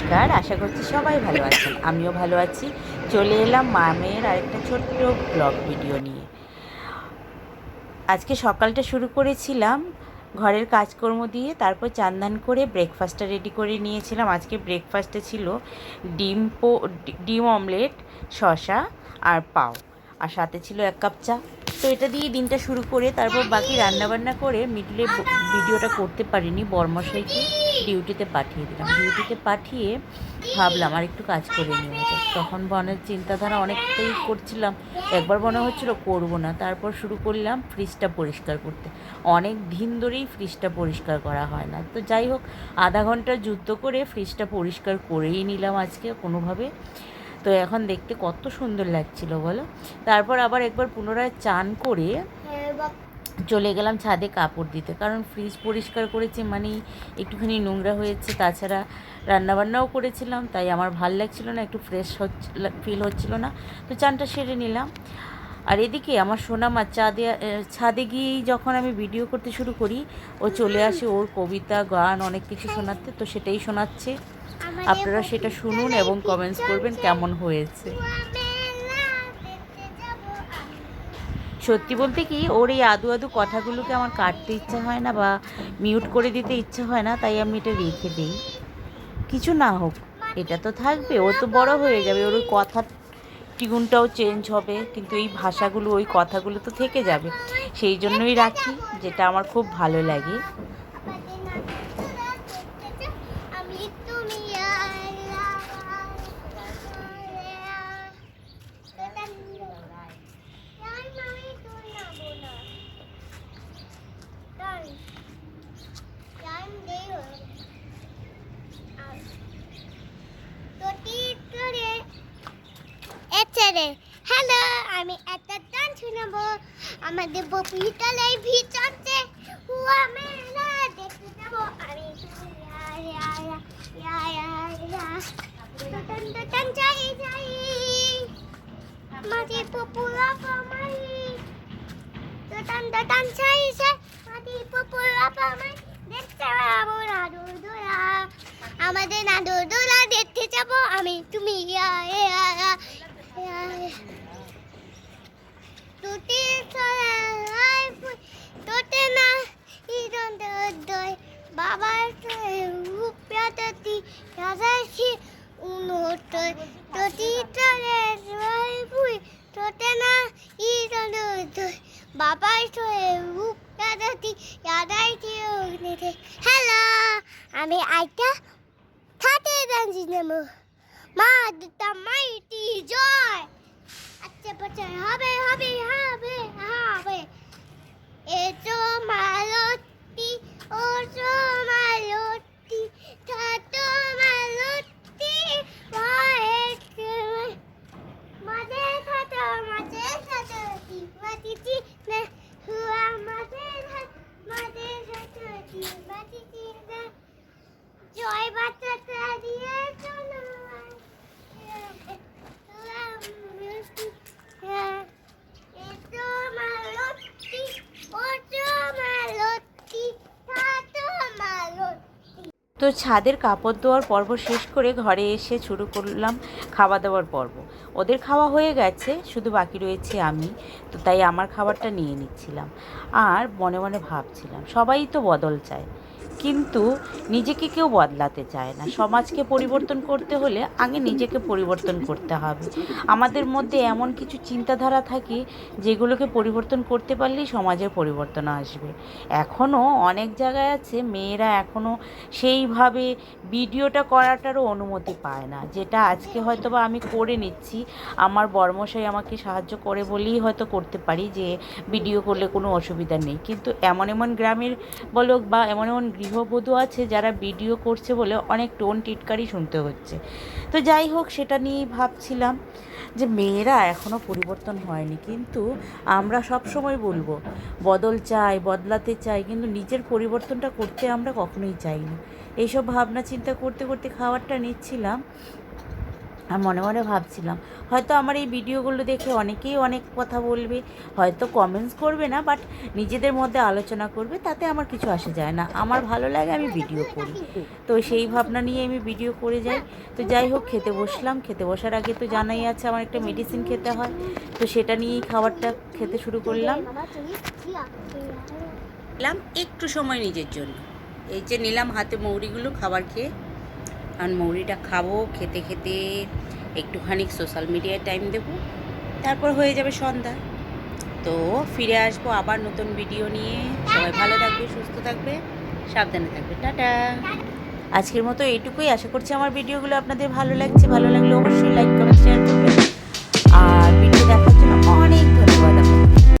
নমস্কার, আশা করছি সবাই ভালো আছেন। আমিও ভালো আছি। চলে এলাম মামের আরেকটা ছোট্ট ব্লগ ভিডিও নিয়ে। আজকে সকালটা শুরু করেছিলাম, ঘরের কাজকর্ম দিয়ে, তারপর চান্দান করে ব্রেকফাস্টটা রেডি করে নিয়েছিলাম। আজকে ব্রেকফাস্টে ছিল ডিম পো, ডিম অমলেট শসা আর পাও। আর সাথে ছিল এক কাপ চা। তো এটা দিয়ে দিনটা শুরু করে, তারপর বাকি রান্নাবান্না করে মিডলে ভিডিওটা করতে পারিনি বর্মশাইকে। ডিউটিতে পাঠিয়ে দিলাম। ডিউটিতে পাঠিয়ে ভাবলাম, আর একটু কাজ করে নিয়ে যায় তখন বনের চিন্তাধারা অনেকটাই করছিলাম। একবার মনে হচ্ছিল করব না। তারপর শুরু করলাম ফ্রিজটা পরিষ্কার করতে। অনেক দিন ধরেই ফ্রিজটা পরিষ্কার করা হয় না। তো যাই হোক, আধা ঘণ্টা যুদ্ধ করে ফ্রিজটা পরিষ্কার করেই নিলাম আজকে কোনোভাবে। তো এখন দেখতে কত সুন্দর লাগছিল, বলো? তারপর আবার একবার পুনরায় চান করে চলে গেলাম ছাদে কাপড় দিতে। কারণ ফ্রিজ পরিষ্কার করেছি মানে একটুখানি নোংরা হয়েছে। তাছাড়া রান্নাবান্নাও করেছিলাম তাই আমার ভালো লাগছিল না একটু ফ্রেশ হচ্ছিল ফিল হচ্ছিল না। তো চানটা সেরে নিলাম। আর এদিকে আমার সোনামা চাঁদে ছাদে গিয়েই যখন আমি ভিডিও করতে শুরু করি ও চলে আসে ওর কবিতা গান অনেক কিছু শোনাতে। তো সেটাই শোনাচ্ছে। আপনারা সেটা শুনুন এবং কমেন্টস করবেন কেমন হয়েছে। সত্যি বলতে কি, ওর এই আদু আদু কথাগুলোকে আমার কাটতে ইচ্ছা হয় না বা মিউট করে দিতে ইচ্ছা হয় না, তাই আমি এটা রেখে দিই। কিছু না হোক, এটা তো থাকবে, ও তো বড় হয়ে যাবে, ওর ওই কথার টিউনটাও চেঞ্জ হবে, কিন্তু এই ভাষাগুলো, ওই কথাগুলো তো থেকে যাবে। সেই জন্যই রাখি, যেটা আমার খুব ভালো লাগে। হ্যালো আমি একটা গান শোনাবো। আমাদের বপিতলায় ভিতরতে হুয়া মেলা দেখতে যাব। আমি যাই যাই। রূপ্যাতি রাজাশি উনোটই তোটি তলে জয় বুই, তোতে না ইরন দই বাবার রূপ্যাতি রাজাশি উনেতে হ্যালো, আমি আইটা থাতে দাঁড়িয়ে নেব মা, দুটা মাইটি জয়। আচ্ছা পাচ্ছা হবে হবে হবে হবে। এটো মালতি ও তো মালতি থাতো মালতি মাঝে থাতো মাঝে থাতো মাটিটি না হুয়া মাঝে থাতো মাঝে থাতো মাটিটি না জয় বাচ্চাটা দিয়ে চলো তো ছাদের কাপড় ধোয়ার পর্ব শেষ করে ঘরে এসে শুরু করলাম খাওয়া দাওয়ার পর্ব। ওদের খাওয়া হয়ে গেছে, শুধু বাকি রয়েছে আমি, তো তাই আমার খাবারটা নিয়ে নিচ্ছিলাম। আর মনে মনে ভাবছিলাম, সবাই তো বদল চায়। কিন্তু নিজেকে কেউ বদলাতে চায় না। সমাজকে পরিবর্তন করতে হলে আগে নিজেকে পরিবর্তন করতে হবে। আমাদের মধ্যে এমন কিছু চিন্তাধারা থাকে যেগুলোকে পরিবর্তন করতে পারলেই সমাজের পরিবর্তন আসবে। এখনও অনেক জায়গায় আছে মেয়েরা এখনও সেইভাবে ভিডিওটা করাটারও অনুমতি পায় না। যেটা আজকে হয়তো বা আমি করে নিচ্ছি। আমার বর্মশাই আমাকে সাহায্য করে বলেই হয়তো করতে পারি যে ভিডিও করলে কোনো অসুবিধা নেই। কিন্তু এমন এমন গ্রামের বলো বা এমন এমন গৃহবধূ আছে, যারা ভিডিও করছে বলে অনেক টোন টিটকারি শুনতে হচ্ছে। তো যাই হোক, সেটা নিয়েই ভাবছিলাম যে মেয়েরা এখনও পরিবর্তন হয়নি। কিন্তু আমরা সব সময় বলব, বদল চাই, বদলাতে চাই, কিন্তু নিজের পরিবর্তনটা করতে আমরা কখনোই চাইনি। এইসব ভাবনা চিন্তা করতে করতে খাবারটা নিচ্ছিলাম। আর মনে মনে ভাবছিলাম, হয়তো আমার এই ভিডিওগুলো দেখে অনেকেই অনেক কথা বলবে, হয়তো কমেন্টস করবে না বাট নিজেদের মধ্যে আলোচনা করবে, তাতে আমার কিছু আসে যায় না। আমার ভালো লাগে আমি ভিডিও করি। তো সেই ভাবনা নিয়ে আমি ভিডিও করে যাই। তো যাই হোক, খেতে বসলাম। খেতে বসার আগে তো জানাই আছে আমার একটা মেডিসিন খেতে হয়। তো সেটা নিয়েই খাবারটা খেতে শুরু করলাম। একটু সময় নিজের জন্য। এই যে নিলাম হাতে মৌরিগুলো খাবার খেয়ে। আর মৌরিটা খাব, খেতে খেতে একটুখানি সোশ্যাল মিডিয়ায় টাইম দেব। তারপর হয়ে যাবে সন্ধ্যা। তো ফিরে আসব আবার নতুন ভিডিও নিয়ে। সবাই ভালো থাকবে, সুস্থ থাকবে, সাবধানে থাকবে। টাটা! আজকের মতো এইটুকুই। আশা করছি আমার ভিডিওগুলো আপনাদের ভালো লাগছে। ভালো লাগলে অবশ্যই লাইক কমেন্ট শেয়ার করবেন।